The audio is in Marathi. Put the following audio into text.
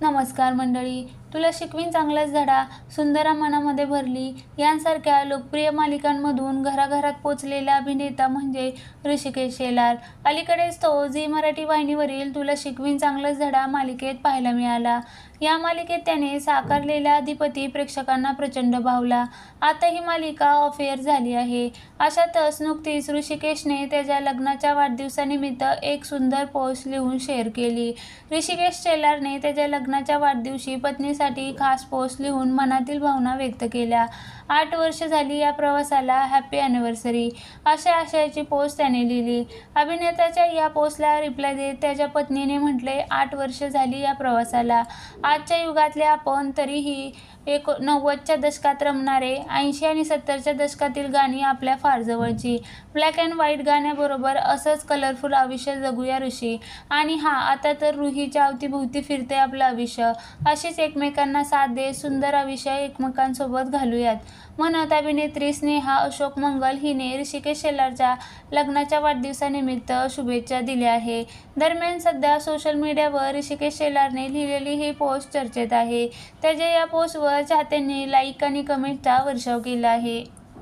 नमस्कार मंडळी तुला शिकवीन चांगलाच धडा सुंदरा मनामध्ये भरली यांसारख्या लोकप्रिय मालिकांमधून घराघरात पोचलेला अभिनेता म्हणजे ऋषिकेश शेलार. अलीकडेच तो झी मराठी वाहिनीवरील तुला शिकवीन चांगलाच धडा मालिकेत पाहायला मिळाला. या मालिकेत त्याने साकारलेला अधिपती प्रेक्षकांना प्रचंड भावला. आता ही मालिका ऑफ एअर झाली आहे. अशातच नुकतीच ऋषिकेशने त्याच्या लग्नाच्या वाढदिवसानिमित्त एक सुंदर पोस्ट लिहून शेअर केली. ऋषिकेश शेलारने त्याच्या लग्नाच्या वाढदिवशी पत्नीसाठी खास पोस्ट लिहून मनातील भावना व्यक्त केल्या. आठ वर्ष झाली या प्रवासाला हॅपी ॲनिव्हर्सरी अशा आशयाची पोस्ट त्याने लिहिली. अभिनेत्याच्या या पोस्टला रिप्लाय देत त्याच्या पत्नीने म्हटले आठ वर्ष झाली या प्रवासाला. आजच्या युगातले आपण तरीही एक नव्वदच्या दशकात रमणारे ऐंशी आणि सत्तरच्या दशकातील गाणी आपल्या फार जवळची ब्लॅक अँड व्हाईट गाण्याबरोबर असंच कलरफुल आयुष्य जगूया ऋषी. आणि हा आता तर रुहीच्या अवतीभोवती फिरते आपलं आयुष्य. अशीच एकमेकांना साथ दे सुंदर आयुष्य एकमेकांसोबत घालूयात. म्हणत अभिनेत्री स्नेहा अशोक मंगल हिने ऋषिकेश शेलारच्या लग्नाच्या वाढदिवसानिमित्त शुभेच्छा दिल्या आहे दरम्यान सध्या सोशल मीडियावर ऋषिकेश शेलारने लिहिलेली ही पोस्ट चर्चेत आहे. त्याच्या या पोस्टवर चाहत्यांनी लाईक आणि कमेंटचा वर्षाव केला आहे.